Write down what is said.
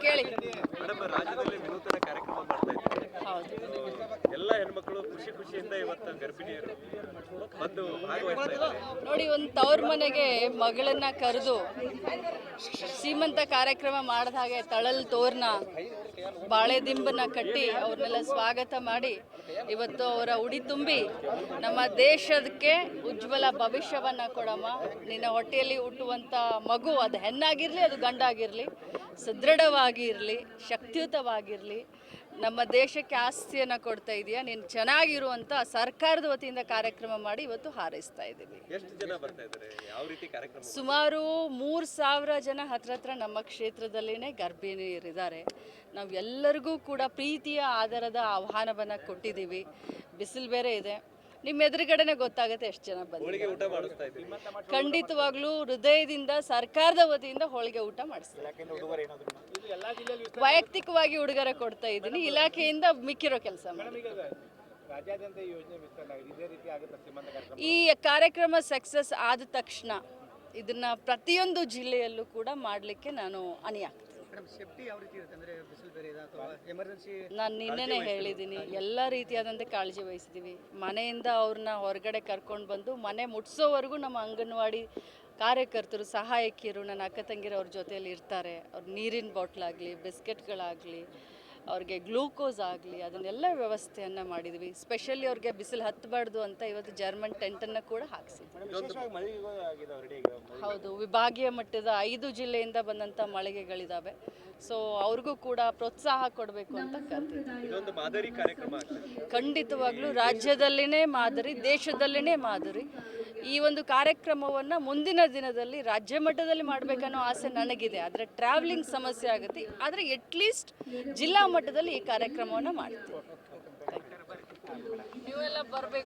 ಕೇಳಿ. ಮೇಡಮ್ ರಾಜ್ಯದಲ್ಲಿ ವಿನೂತನ ಕಾರ್ಯಕ್ರಮ ಮಾಡ್ತಾ ಇದ್ದಾರೆ ಹೌದು ಎಲ್ಲ ಹೆಣ್ಮಕ್ಳು ಇವತ್ತು ಗರ್ಭಿಣಿಯರು. ನೋಡಿ, ಒಂದು ತವ್ರ ಮನೆಗೆ ಮಗಳನ್ನ ಕರೆದು ಶ್ರೀಮಂತ ಕಾರ್ಯಕ್ರಮ ಮಾಡಿದ ಹಾಗೆ ತಳಲ್ ತೋರ್ನ ಬಾಳೆ ದಿಂಬನ್ನ ಕಟ್ಟಿ ಅವ್ರನ್ನೆಲ್ಲ ಸ್ವಾಗತ ಮಾಡಿ ಇವತ್ತು ಅವರ ಉಡಿ ತುಂಬಿ ನಮ್ಮ ದೇಶಕ್ಕೆ ಉಜ್ವಲ ಭವಿಷ್ಯವನ್ನ ಕೊಡಮ್ಮ. ನಿನ್ನ ಹೊಟ್ಟೆಯಲ್ಲಿ ಹುಟ್ಟುವಂಥ ಮಗು ಅದು ಹೆಣ್ಣಾಗಿರಲಿ, ಅದು ಗಂಡಾಗಿರಲಿ ಸದೃಢವಾಗಿ ಇರಲಿ ಶಕ್ತಿಯುತವಾಗಿರಲಿ, ನಮ್ಮ ದೇಶಕ್ಕೆ ಆಸ್ತಿಯನ್ನು ಕೊಡ್ತಾ ಇದೆಯಾ? ನೀನು ಚೆನ್ನಾಗಿರುವಂಥ ಸರ್ಕಾರದ ವತಿಯಿಂದ ಕಾರ್ಯಕ್ರಮ ಮಾಡಿ ಇವತ್ತು ಹಾರೈಸ್ತಾ ಇದ್ದೀವಿ. ಎಷ್ಟು ಜನ ಬರ್ತಾ ಇದ್ದಾರೆ? ಯಾವ ರೀತಿ ಕಾರ್ಯಕ್ರಮ? ಸುಮಾರು ಮೂರು ಸಾವಿರ ಜನ ಹತ್ರ ಹತ್ರ ನಮ್ಮ ಕ್ಷೇತ್ರದಲ್ಲಿನೇ ಗರ್ಭಿಣಿಯರಿದ್ದಾರೆ. ನಾವು ಎಲ್ಲರಿಗೂ ಕೂಡ ಪ್ರೀತಿಯ ಆಧಾರದ ಆಹ್ವಾನವನ್ನು ಕೊಟ್ಟಿದ್ದೀವಿ. ಬಿಸಿಲು ಬೇರೆ ಇದೆ. ನಿಮ್ಮ ಎದುರುಗಡೆನೆ ಗೊತ್ತಾಗುತ್ತೆ ಎಷ್ಟು ಜನ ಇದ್ದೀವಿ ಖಂಡಿತವಾಗ್ಲೂ ಹೃದಯದಿಂದ ಸರ್ಕಾರದ ವತಿಯಿಂದ ಹೋಳಿಗೆ ಊಟ ಮಾಡಿಸ್ತಾರೆ. ವೈಯಕ್ತಿಕವಾಗಿ ಉಡುಗೊರೆ ಕೊಡ್ತಾ ಇದ್ದೀನಿ. ಇಲಾಖೆಯಿಂದ ಮಿಕ್ಕಿರೋ ಕೆಲಸ ಮಾಡಿ ಈ ಕಾರ್ಯಕ್ರಮ ಈ ಕಾರ್ಯಕ್ರಮ ಸಕ್ಸಸ್ ಆದ ತಕ್ಷಣ ಇದನ್ನ ಪ್ರತಿಯೊಂದು ಜಿಲ್ಲೆಯಲ್ಲೂ ಕೂಡ ಮಾಡಲಿಕ್ಕೆ ನಾನು ಅಣಿ ಆಗ್ತೀನಿ. ಮೇಡಮ್ ಸೇಫ್ಟಿ ಯಾವ ರೀತಿ ಇರುತ್ತೆ? ಅಂದರೆ ಬಿಸಿಲು ಬೇರೆ ಅಥವಾ ಎಮರ್ಜೆನ್ಸಿ ನಾನು ನಿನ್ನೆನೇ ಹೇಳಿದ್ದೀನಿ ಎಲ್ಲ ರೀತಿಯಾದಂತೆ ಕಾಳಜಿ ವಹಿಸಿದ್ದೀವಿ ಮನೆಯಿಂದ ಅವ್ರನ್ನ ಹೊರಗಡೆ ಕರ್ಕೊಂಡು ಬಂದು ಮನೆ ಮುಟ್ಸೋವರೆಗೂ ನಮ್ಮ ಅಂಗನವಾಡಿ ಕಾರ್ಯಕರ್ತರು ಸಹಾಯಕಿಯರು ನನ್ನ ಅಕ್ಕ ತಂಗಿರು ಅವ್ರ ಜೊತೆಯಲ್ಲಿ ಇರ್ತಾರೆ. ಅವ್ರ ನೀರಿನ ಬಾಟ್ಲಾಗಲಿ ಬಿಸ್ಕೆಟ್ಗಳಾಗಲಿ ಅವ್ರಿಗೆ ಗ್ಲೂಕೋಸ್ ಆಗಲಿ ಅದನ್ನೆಲ್ಲ ವ್ಯವಸ್ಥೆಯನ್ನು ಮಾಡಿದ್ವಿ. ಸ್ಪೆಷಲಿ ಅವ್ರಿಗೆ ಬಿಸಿಲು ಹತ್ತಬಾರ್ದು ಅಂತ ಇವತ್ತು ಜರ್ಮನ್ ಟೆಂಟನ್ನು ಕೂಡ ಹಾಕಿಸಿ ವಿಶೇಷವಾಗಿ ಮಳೆಗೂ ಆಗಿದೆ ಆಲ್ರೆಡಿ ಹೌದು ವಿಭಾಗೀಯ ಮಟ್ಟದ ಐದು ಜಿಲ್ಲೆಯಿಂದ ಬಂದಂಥ ಮಳಿಗೆಗಳಿದ್ದಾವೆ ಸೊ ಅವ್ರಿಗೂ ಕೂಡ ಪ್ರೋತ್ಸಾಹ ಕೊಡಬೇಕು ಅಂತ ಕರ್ತೀವಿ ಇದೊಂದು ಮಾದರಿ ಕಾರ್ಯಕ್ರಮ ಆಗ್ತದೆ. ಖಂಡಿತವಾಗ್ಲೂ ರಾಜ್ಯದಲ್ಲಿನೇ ಮಾದರಿ ದೇಶದಲ್ಲಿನೇ ಮಾದರಿ. ಈ ಒಂದು ಕಾರ್ಯಕ್ರಮವನ್ನು ಮುಂದಿನ ದಿನದಲ್ಲಿ ರಾಜ್ಯ ಮಟ್ಟದಲ್ಲಿ ಮಾಡಬೇಕನ್ನೋ ಆಸೆ ನನಗಿದೆ. ಆದರೆ ಟ್ರಾವೆಲಿಂಗ್ ಸಮಸ್ಯೆ ಆಗುತ್ತೆ. ಆದರೆ ಎಟ್ಲೀಸ್ಟ್ ಜಿಲ್ಲಾ ಮಟ್ಟದಲ್ಲಿ ಈ ಕಾರ್ಯಕ್ರಮವನ್ನು ಮಾಡ್ತೀವಿ. ನೀವೆಲ್ಲ ಬರಬೇಕು.